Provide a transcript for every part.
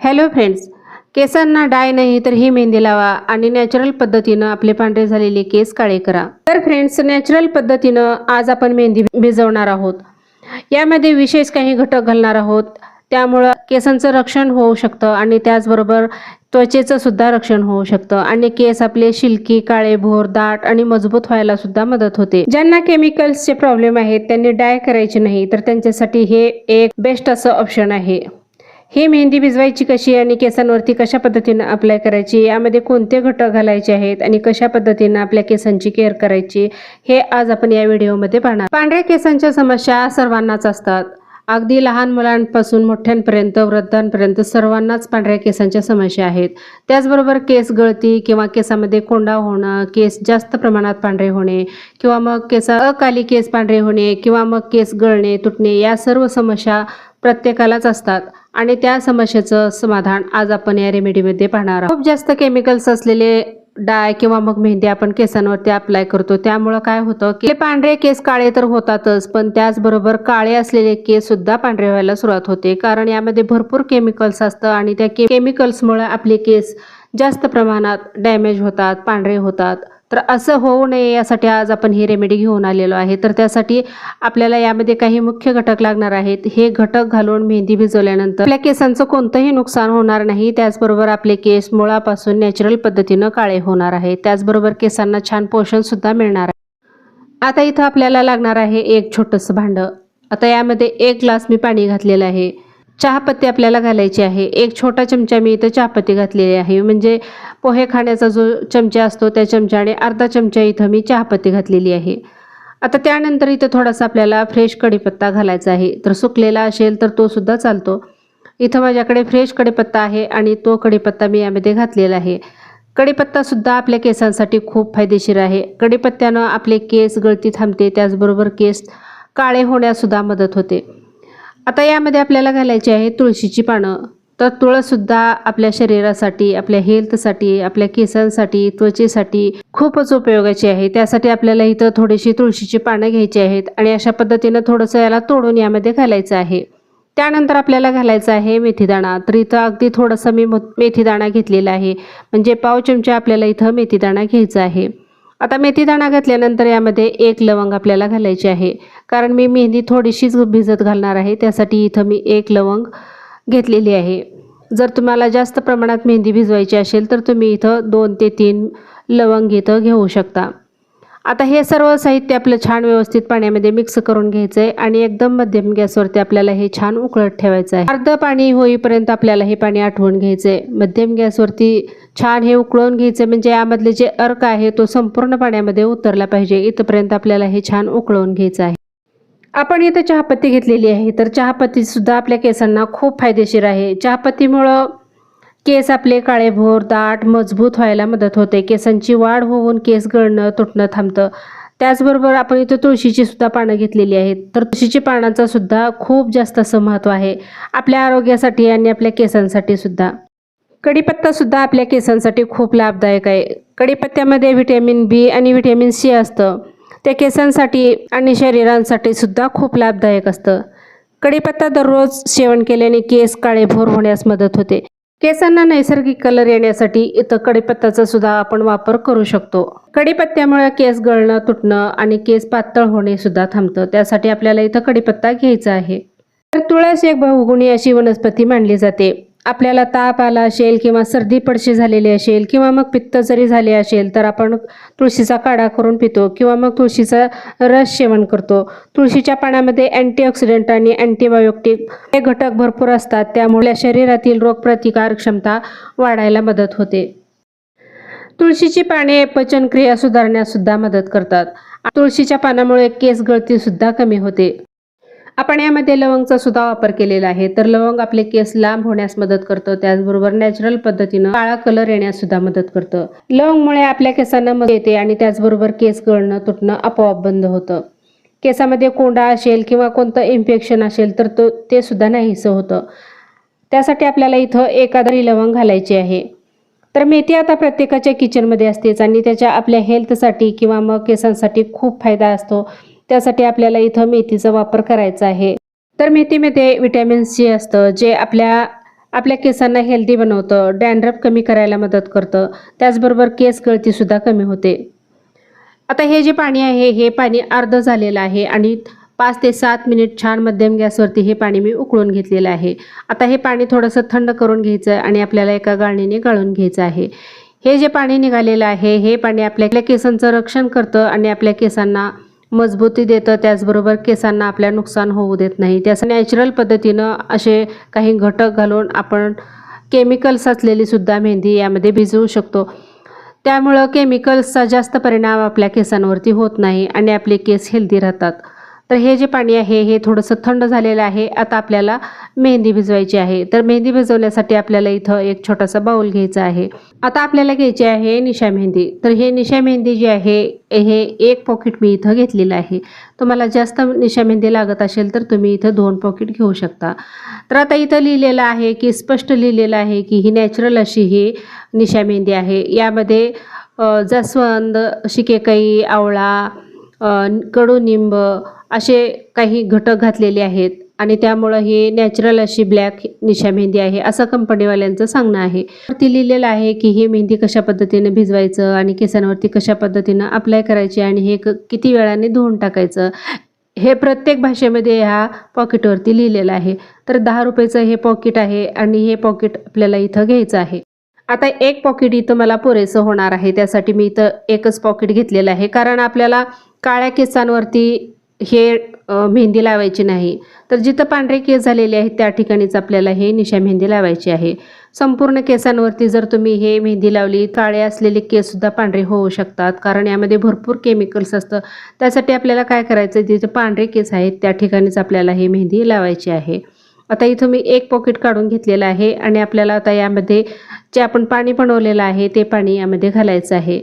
Hello friends केसांना डाय नाही तर ही मेहंदी लावा आणि नॅचरल पद्धतीनं आपले पांढरे झालेले केस काळे करा. तर फ्रेंड्स नॅचरल पद्धतीनं आज आपण मेहंदी भिजवणार आहोत. यामध्ये विशेष काही घटक घालणार आहोत. त्यामुळं केसांचं रक्षण होऊ शकतं आणि त्याचबरोबर त्वचेचं सुद्धा रक्षण होऊ शकतं आणि केस आपले शिल्की काळे भोर दाट आणि मजबूत व्हायला सुद्धा मदत होते. ज्यांना केमिकल्सचे प्रॉब्लेम आहेत त्यांनी डाय करायचे नाही तर त्यांच्यासाठी हे एक बेस्ट असं ऑप्शन आहे. ही मेहंदी भिजवायची कशी आणि केसांवरती कशा पद्धतीनं अप्लाय करायची यामध्ये कोणते घटक घालायचे आहेत आणि कशा पद्धतीनं आपल्या केसांची केअर करायची हे आज आपण या व्हिडिओमध्ये पाहणार पांढऱ्या केसांच्या समस्या सर्वांनाच असतात. अगदी लहान मुलांपासून मोठ्यांपर्यंत वृद्धांपर्यंत सर्वांनाच पांढऱ्या केसांच्या समस्या आहेत. त्याचबरोबर केस गळती किंवा केसामध्ये कोंडा होणं केस जास्त प्रमाणात पांढरे होणे किंवा मग केसा अकाली केस पांढरे होणे किंवा मग केस गळणे तुटणे या सर्व समस्या प्रत्येकालाच असतात. आणि त्या समस्येचं समाधान आज आपण या रेमेडीमध्ये पाहणार आहोत. खूप जास्त केमिकल्स असलेले डाय किंवा मग मेहंदी आपण केसांवरती अप्लाय करतो. त्यामुळं काय होतं की पांढरे केस काळे तर होतातच पण त्याचबरोबर काळे असलेले केस सुद्धा पांढरे व्हायला सुरुवात होते. कारण यामध्ये भरपूर केमिकल्स असतं आणि त्या केमिकल्समुळे आपले केस जास्त प्रमाणात डॅमेज होतात पांढरे होतात. तर असं होऊ नये यासाठी आज आपण ही रेमेडी घेऊन आलेलो आहे. तर त्यासाठी आपल्याला यामध्ये काही मुख्य घटक लागणार आहेत. हे घटक घालून मेहंदी भिजवल्यानंतर आपल्या केसांचं कोणतंही नुकसान होणार नाही. त्याचबरोबर आपले केस मुळापासून नॅचरल पद्धतीनं काळे होणार आहे. त्याचबरोबर केसांना छान पोषणसुद्धा मिळणार आहे. आता इथं आपल्याला लागणार आहे एक छोटंसं भांडं. आता यामध्ये एक ग्लास मी पाणी घातलेलं आहे. चहापत्ती आपल्याला घालायची आहे. एक छोटा चमचा मी इथं चहापत्ती घातलेली आहे. म्हणजे पोहे खाण्याचा जो चमचा असतो त्या चमच्याने अर्धा चमचा इथं मी चहापत्ती घातलेली आहे. आता त्यानंतर इथं थोडासा आपल्याला फ्रेश कढीपत्ता घालायचा आहे. तर सुकलेला असेल तर तो सुद्धा चालतो. इथं माझ्याकडे फ्रेश कढीपत्ता आहे आणि तो कढीपत्ता मी यामध्ये घातलेला आहे. कढीपत्तासुद्धा आपल्या केसांसाठी खूप फायदेशीर आहे. कढीपत्त्यानं आपले केस गळती थांबते त्याचबरोबर केस काळे होण्यासुद्धा मदत होते. आता यामध्ये आपल्याला घालायची आहे तुळशीची पानं. तर तुळससुद्धा आपल्या शरीरासाठी आपल्या हेल्थसाठी आपल्या केसांसाठी त्वचेसाठी खूपच उपयोगाची आहे. त्यासाठी आपल्याला इथं थोडीशी तुळशीची पानं घ्यायची आहेत आणि अशा पद्धतीनं थोडंसं याला तोडून यामध्ये घालायचं आहे. त्यानंतर आपल्याला घालायचं आहे मेथीदाणा. तर इथं अगदी थोडंसं मी मेथीदाणा घेतलेला आहे. म्हणजे पाव चमचा आपल्याला इथं मेथीदाणा घ्यायचा आहे. आता मेथीदाणा घातल्यानंतर यामध्ये एक लवंग आपल्याला घालायची आहे. कारण मी मेहंदी थोडीशीच भिजत घालणार आहे त्यासाठी इथं मी एक लवंग घेतलेली आहे. जर तुम्हाला जास्त प्रमाणात मेहंदी भिजवायची असेल तर तुम्ही इथं दोन ते तीन लवंग इथं घेऊ शकता. आता हे सर्व साहित्य आपलं छान व्यवस्थित पाण्यामध्ये मिक्स करून घ्यायचं आहे आणि एकदम मध्यम गॅसवरती आपल्याला हे छान उकळत ठेवायचं आहे. अर्ध पाणी होईपर्यंत आपल्याला हे पाणी आठवून घ्यायचं आहे मध्यम गॅसवरती छान हे उकळून घ्यायचं म्हणजे यामधले जे अर्क आहे तो संपूर्ण पाण्यामध्ये उतरला पाहिजे. इथपर्यंत आपल्याला हे छान उकळून घ्यायचं आहे. आपण इथं चहापत्ती घेतलेली आहे. तर चहापत्तीसुद्धा आपल्या केसांना खूप फायदेशीर आहे. चहापत्तीमुळं केस आपले काळेभोर दाट मजबूत व्हायला मदत होते. केसांची वाढ होऊन केस गळणं तुटणं थांबतं. त्याचबरोबर आपण इथं तुळशीची सुद्धा पानं घेतलेली आहेत. तर तुळशीची पानांचा सुद्धा खूप जास्त असं महत्त्व आहे. आपल्या आरोग्यासाठी आणि आपल्या केसांसाठी सुद्धा. कढीपत्ता सुद्धा आपल्या केसांसाठी खूप लाभदायक आहे. कढीपत्त्यामध्ये व्हिटॅमिन बी आणि व्हिटॅमिन सी असतं. ते केसांसाठी आणि शरीरांसाठी सुद्धा खूप लाभदायक असतं. कढीपत्ता दररोज सेवन केल्याने केस काळेभोर होण्यास मदत होते. केसांना नैसर्गिक कलर येण्यासाठी इथं कडीपत्त्याचा सुद्धा आपण वापर करू शकतो. कडीपत्त्यामुळे केस गळणं तुटणं आणि केस पातळ होणे सुद्धा थांबतं. त्यासाठी आपल्याला इथं कडीपत्ता घ्यायचा आहे. तर तुळस एक बहुगुणी अशी वनस्पती मानली जाते. आपल्याला ताप आला असेल किंवा सर्दी पडशी झालेली असेल किंवा मग पित्त जरी झाले असेल तर आपण तुळशीचा काढा करून पितो किंवा मग तुळशीचा रस सेवन करतो. तुळशीच्या पाण्यामध्ये अँटीऑक्सिडंट आणि अँटीबायोटिक हे घटक भरपूर असतात त्यामुळे शरीरातील रोगप्रतिकार क्षमता वाढायला मदत होते. तुळशीची पाने पचनक्रिया सुधारण्यास सुद्धा मदत करतात. तुळशीच्या पानामुळे केस गळती सुद्धा कमी होते. आपण यामध्ये लवंगचा सुद्धा वापर केलेला आहे. तर लवंग आपले केस लांब होण्यास मदत करतं. त्याचबरोबर नॅचरल पद्धतीनं काळा कलर येण्यास सुद्धा मदत करतं. लवंगमुळे आपल्या केसांना मदत येते आणि त्याचबरोबर केस गळणं तुटणं आपोआप बंद होतं. केसामध्ये कोंडा असेल किंवा कोणतं इन्फेक्शन असेल तर तो ते सुद्धा नाहीसं होतं. त्यासाठी आपल्याला इथं एकादरी लवंग घालायची आहे. तर मेथी आता प्रत्येकाच्या किचनमध्ये असतेच आणि त्याच्या आपल्या हेल्थसाठी किंवा मग केसांसाठी खूप फायदा असतो. त्यासाठी आपल्याला इथं मेथीचा वापर करायचा आहे. तर मेथीमध्ये विटॅमिन सी असतं जे आपल्या आपल्या केसांना हेल्दी बनवतं डॅन्ड्रफ कमी करायला मदत करतं त्याचबरोबर केस गळतीसुद्धा कमी होते. आता हे जे पाणी आहे हे पाणी अर्ध झालेलं आहे आणि पाच ते सात मिनिट छान मध्यम गॅसवरती हे पाणी मी उकळून घेतलेलं आहे. आता हे पाणी थोडंसं थंड करून घ्यायचं आणि आपल्याला एका गाळणीने गाळून घ्यायचं आहे. हे जे पाणी निघालेलं आहे हे पाणी आपल्या आपल्या केसांचं रक्षण करतं आणि आपल्या केसांना मजबूती देतं त्याचबरोबर केसांना आपल्या नुकसान होऊ देत नाही. त्याचं नॅचरल पद्धतीनं असे काही घटक घालून आपण केमिकल्स असलेली सुद्धा मेहंदी यामध्ये भिजवू शकतो. त्यामुळं केमिकल्सचा जास्त परिणाम आपल्या केसांवरती होत नाही आणि आपले केस हेल्दी राहतात. तर हे जे पाणी आहे हे थोडंसं थंड झालेलं आहे. आता आपल्याला मेहंदी भिजवायची आहे. तर मेहंदी भिजवण्यासाठी आपल्याला इथं एक छोटासा बाऊल घ्यायचा आहे. आता आपल्याला घ्यायची आहे निशा मेहंदी. तर हे निशा मेहंदी जी आहे हे एक पॉकेट मी इथं घेतलेलं आहे. तुम्हाला जास्त निशा मेहंदी लागत असेल तर तुम्ही इथं दोन पॉकेट घेऊ शकता. तर आता इथं लिहिलेलं आहे की स्पष्ट लिहिलेलं आहे की ही नॅचरल अशी ही निशा मेहंदी आहे. यामध्ये जास्वंद शिकेकाई आवळा कडूनिंब कडुनिंब असे काही घटक घातलेले आहेत आणि त्यामुळं हे नॅचरल अशी ब्लॅक निशा मेहंदी आहे असं कंपनीवाल्यांचं सांगणं आहे. वरती लिहिलेलं आहे की ही मेहंदी कशा पद्धतीने भिजवायचं आणि केसांवरती कशा पद्धतीनं अप्लाय करायची आणि हे क- किती वेळाने धुवून टाकायचं हे प्रत्येक भाषेमध्ये ह्या पॉकेटवरती लिहिलेलं आहे. तर दहा रुपयाचं हे पॉकेट आहे आणि हे पॉकेट आपल्याला इथं घ्यायचं आहे. आता एक पॉकेट इथं मला पुरेसं होणार आहे त्यासाठी मी इथं एकच पॉकेट घेतलेलं आहे. कारण आपल्याला काळ्या केसांवरती हे मेहंदी लावायची नाही. तर जिथं पांढरे केस झालेले आहेत त्या ठिकाणीच आपल्याला हे निशा मेहंदी लावायची आहे. संपूर्ण केसांवरती जर तुम्ही हे मेहंदी लावली काळे असलेले केससुद्धा पांढरे होऊ शकतात कारण यामध्ये भरपूर केमिकल्स असतं. त्यासाठी आपल्याला काय करायचं जिथे पांढरे केस आहेत त्या ठिकाणीच आपल्याला हे मेहंदी लावायची आहे. आता इथं मी एक पॉकेट काढून घेतलेलं आहे आणि आपल्याला आता यामध्ये जे आपण पाणी बनवलेलं आहे ते पाणी यामध्ये घालायचं आहे.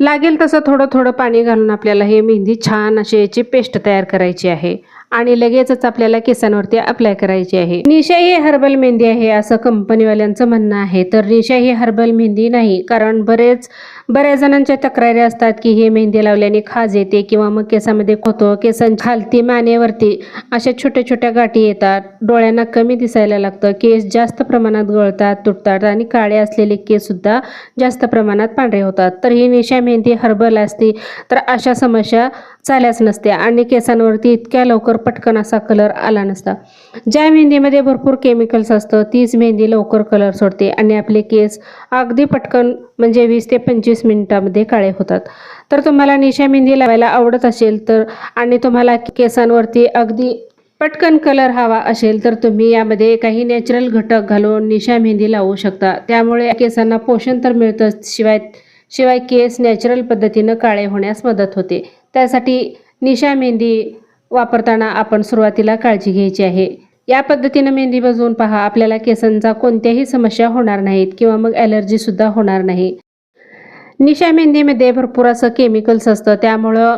लागेल तसं थोडं थोडं पाणी घालून आपल्याला हे मेहंदी छान अशी याची पेस्ट तयार करायची आहे. आणि लगेचच आपल्याला केसांवरती अप्लाय करायची आहे. निशा ही हर्बल मेहंदी आहे असं कंपनीवाल्यांचं म्हणणं आहे. तर निशा ही हर्बल मेहंदी नाही कारण बरेच बऱ्याच जणांच्या तक्रारी असतात की हे मेहंदी लावल्याने खाज येते किंवा मग केसामध्ये खोतो केसां खालती मानेवरती अशा छोट्या छोट्या गाठी येतात. डोळ्यांना कमी दिसायला लागतं. केस जास्त प्रमाणात गळतात तुटतात आणि काळे असलेले केससुद्धा जास्त प्रमाणात पांढरे होतात. तर ही निशा मेहंदी हर्बल असती तर अशा समस्या चालल्याच नसत्या आणि केसांवरती इतक्या लवकर पटकन असा कलर आला नसता. ज्या मेहंदीमध्ये भरपूर केमिकल्स असतं तीच मेहंदी लवकर कलर सोडते आणि आपले केस अगदी पटकन म्हणजे वीस ते पंचवीस मिनिटामध्ये काळे होतात. तर तुम्हाला निशा मेहंदी लावायला आवडत असेल तर आणि तुम्हाला केसांवरती अगदी पटकन कलर हवा असेल तर तुम्ही यामध्ये काही नॅचरल घटक घालून निशा मेहंदी लावू शकता. त्यामुळे केसांना पोषण तर मिळतं शिवाय शिवाय केस नॅचरल पद्धतीनं काळे होण्यास मदत होते. त्यासाठी निशा मेहंदी वापरताना आपण सुरुवातीला काळजी घ्यायची आहे. या पद्धतीनं मेहंदी बजवून पहा. आपल्याला केसांचा कोणत्याही समस्या होणार नाहीत किंवा मग ॲलर्जीसुद्धा होणार नाही. निशा मेहंदीमध्ये भरपूर असं केमिकल्स असतं. त्यामुळं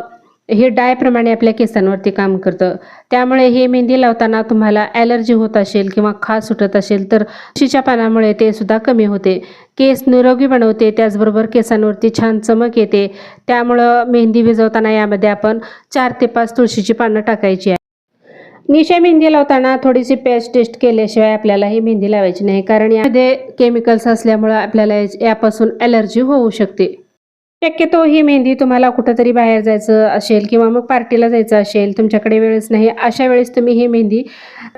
हे डायप्रमाणे आपल्या केसांवरती काम करतं. त्यामुळे हे मेहंदी लावताना तुम्हाला ॲलर्जी होत असेल किंवा खास सुटत असेल तर तुळशीच्या पानामुळे ते सुद्धा कमी होते. केस निरोगी बनवते त्याचबरोबर केसांवरती छान चमक येते. त्यामुळं मेहंदी भिजवताना यामध्ये आपण चार ते पाच तुळशीची पानं टाकायची आहे. निशा मेहंदी लावताना थोडीशी पेस्ट टेस्ट केल्याशिवाय आपल्याला ही मेहंदी लावायची नाही कारण यामध्ये केमिकल्स असल्यामुळं आपल्याला यापासून ॲलर्जी होऊ शकते. शक्यतो ही मेहंदी तुम्हाला कुठंतरी बाहेर जायचं असेल किंवा मग पार्टीला जायचं असेल तुमच्याकडे वेळच नाही अशा वेळेस तुम्ही ही मेहंदी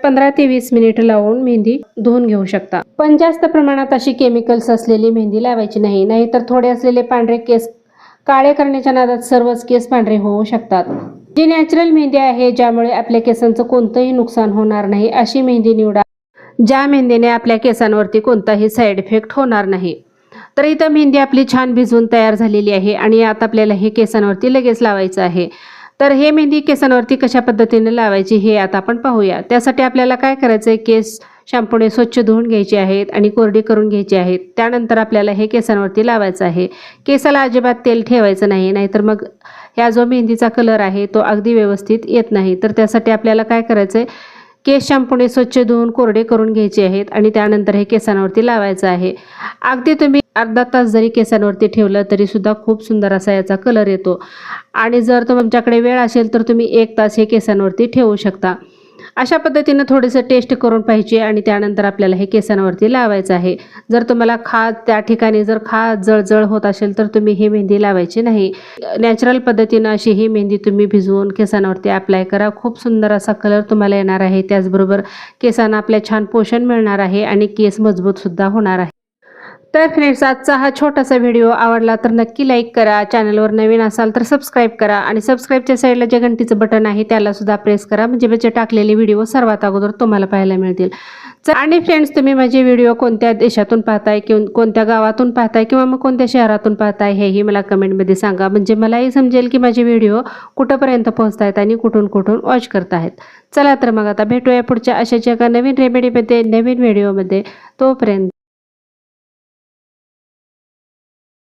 पंधरा ते वीस मिनिट लावून मेहंदी धुवून घेऊ शकता. पण जास्त प्रमाणात अशी केमिकल्स असलेली मेहंदी लावायची नाही नाहीतर थोडे असलेले पांढरे केस काळे करण्याच्या नादात सर्वच केस पांढरे होऊ शकतात. जी नॅचरल मेहंदी आहे ज्यामुळे आपल्या केसांचं कोणतंही नुकसान होणार नाही अशी मेहंदी निवडा. ज्या मेहंदीने आपल्या केसांवरती कोणताही साईड इफेक्ट होणार नाही. तर इथं मेहंदी आपली छान भिजवून तयार झालेली आहे आणि आता आपल्याला हे केसांवरती लगेच लावायचं आहे. तर हे मेहंदी केसांवरती कशा पद्धतीने लावायची हे आता आपण पाहूया. त्यासाठी आपल्याला काय करायचं आहे केस शॅम्पूने स्वच्छ धुवून घ्यायचे आहेत आणि कोरडी करून घ्यायची आहेत. त्यानंतर आपल्याला हे केसांवरती लावायचं आहे. केसाला अजिबात तेल ठेवायचं नाही नाहीतर मग ह्या जो मेहंदीचा कलर आहे तो अगदी व्यवस्थित येत नाही. तर त्यासाठी आपल्याला काय करायचं आहे केस शॅम्पूने स्वच्छ धुवून कोरडे करून घ्यायचे आहेत आणि त्यानंतर हे केसांवरती लावायचं आहे. अगदी तुम्ही अर्धा तास जरी केसांवरती ठेवलं तरी सुद्धा खूप सुंदर असा याचा कलर येतो. आणि जर तुमच्याकडे वेळ असेल तर तुम्ही एक तास हे केसांवरती ठेवू शकता. अशा पद्धतीनं थोडंसं टेस्ट करून पाहिजे आणि त्यानंतर आपल्याला हे केसांवरती लावायचं आहे. जर तुम्हाला खाज त्या ठिकाणी जर खाज जळजळ होत असेल तर तुम्ही ही मेहंदी लावायची नाही. नॅचरल पद्धतीनं अशी ही मेहंदी तुम्ही भिजवून केसांवरती अप्लाय करा. खूप सुंदर असा कलर तुम्हाला येणार आहे. त्याचबरोबर केसांना आपल्या छान पोषण मिळणार आहे आणि केस मजबूतसुद्धा होणार आहे. तर फ्रेंड्स आजचा हा छोटासा व्हिडिओ आवडला तर नक्की लाईक करा. चॅनलवर नवीन असाल तर सबस्क्राईब करा आणि सबस्क्राईबच्या साईडला जे घंटीचं बटन आहे त्याला सुद्धा प्रेस करा. म्हणजे माझे टाकलेले व्हिडिओ सर्वात अगोदर तुम्हाला पाहायला मिळतील. च- आणि फ्रेंड्स तुम्ही माझे व्हिडिओ कोणत्या देशातून पाहताय किंवा कोणत्या गावातून पाहताय किंवा मग कोणत्या शहरातून पाहताय हेही मला कमेंटमध्ये सांगा. म्हणजे मलाही समजेल की माझे व्हिडिओ कुठंपर्यंत पोहोचत आहेत आणि कुठून कुठून वॉच करत आहेत चला तर मग आता भेटूया पुढच्या अशाच एका नवीन रेमेडीमध्ये नवीन व्हिडिओमध्ये तोपर्यंत